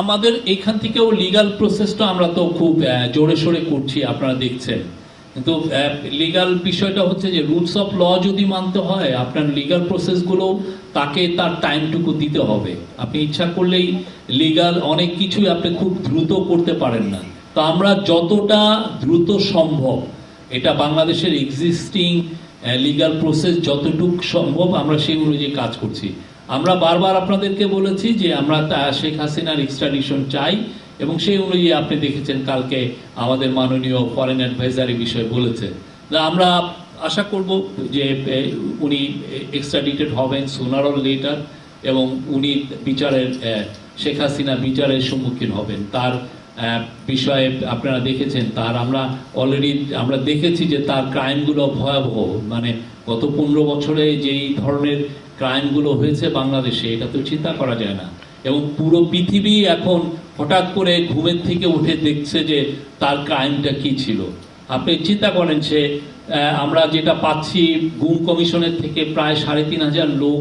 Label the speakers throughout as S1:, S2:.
S1: আমাদের এখান থেকেও লিগাল প্রসেসটা আমরা তো খুব জোরে সোরে করছি, আপনারা দেখছেন। কিন্তু লিগাল বিষয়টা হচ্ছে যে রুলস অফ ল যদি মানতে হয়, আপনার লিগাল প্রসেসগুলো তাকে তার টাইমটুকু দিতে হবে। আপনি ইচ্ছা করলেই লিগাল অনেক কিছুই আপনি খুব দ্রুত করতে পারেন না। তো আমরা যতটা দ্রুত সম্ভব, এটা বাংলাদেশের এক্সিস্টিং লিগাল প্রসেস যতটুক সম্ভব আমরা সেই অনুযায়ী কাজ করছি। আমরা বারবার আপনাদেরকে বলেছি যে আমরা শেখ হাসিনার এক্সট্রাডিশন চাই এবং সেই অনুযায়ী আপনি দেখেছেন কালকে আমাদের মাননীয় ফরেন অ্যাডভাইজারি বিষয়ে বলেছেন। না আমরা আশা করব যে উনি এক্সট্রাডিটেড হবেন সোনার অর লেটার এবং উনি বিচারের শেখ হাসিনা বিচারের সম্মুখীন হবেন। তার বিষয়ে আপনারা দেখেছেন, তার আমরা অলরেডি আমরা দেখেছি যে তার ক্রাইমগুলো ভয়াবহ। মানে গত পনেরো বছরে যেই ধরনের ক্রাইমগুলো হয়েছে বাংলাদেশে, এটা তো চিন্তা করা যায় না। এবং পুরো পৃথিবী এখন হঠাৎ করে ঘুমের থেকে উঠে দেখছে যে তার ক্রাইমটা কি ছিল। আপনি চিন্তা করেন সে আমরা যেটা পাচ্ছি গুম কমিশনের থেকে প্রায় সাড়ে তিন হাজার লোক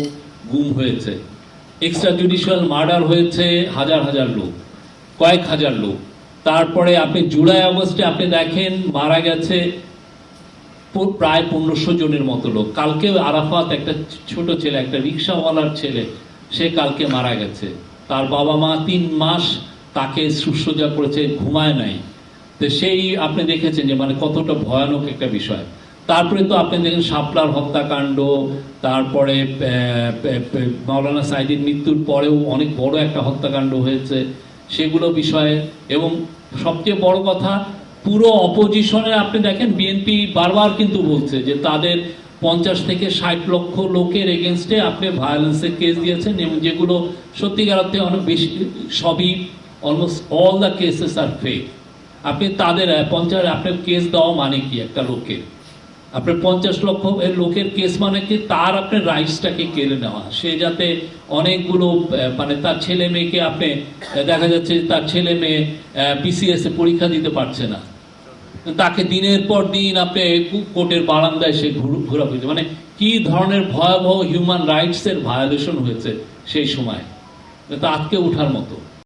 S1: গুম হয়েছে। এক্সট্রা জুডিশিয়াল মার্ডার হয়েছে হাজার হাজার লোক। কয়েক হাজার লোক। তারপরে আপনি জুলাই আগস্টে আপনি দেখেন মারা গেছে প্রায় পনেরোশো জনের মতো লোক। কালকে আরাফাত একটা ছোট ছেলে, একটা রিক্সাওয়ালার ছেলে, সে কালকে মারা গেছে। তার বাবা মা তিন মাস তাকে শুশ্রূষা করেছে, ঘুমায় নাই। তো সেই আপনি দেখেছেন যে মানে কতটা ভয়ানক একটা বিষয়। তারপরে তো আপনি দেখেন শাপলার হত্যাকাণ্ড, তারপরে মাওলানা সাইদির মৃত্যুর পরেও অনেক বড় একটা হত্যাকাণ্ড হয়েছে। সেগুলো বিষয়ে। এবং সবচেয়ে বড় কথা, পুরো অপোজিশনে আপনি দেখেন বিএনপি বারবার কিন্তু বলছে যে তাদের পঞ্চাশ থেকে ষাট লক্ষ লোকের এগেনস্টে আপনি ভায়োলেন্সের কেস দিয়েছেন এবং যেগুলো সত্যিকার অর্থে অনেক বেশি, সবই almost all the cases R fake আপনি তাদের, পঞ্চাশ, আপনার কেস দেওয়া মানে কি একটা লোকের? আপনার পঞ্চাশ লক্ষ লোকের কেস মানে কি? তার আপনার রাইটসটাকে কেড়ে নেওয়া। সে যাতে অনেকগুলো মানে তার ছেলে মেয়েকে আপনি দেখা যাচ্ছে তার ছেলে মেয়ে বিসিএস এ পরীক্ষা দিতে পারছে না। তাকে দিনের পর দিন আপনি কোর্টের বারান্দায় সে ঘুর- ঘোরাফিরছে মানে কি ধরনের ভয়াবহ হিউম্যান রাইটস এর ভায়োলেশন হয়েছে সেই সময়? তা আজকে ওঠার মতো।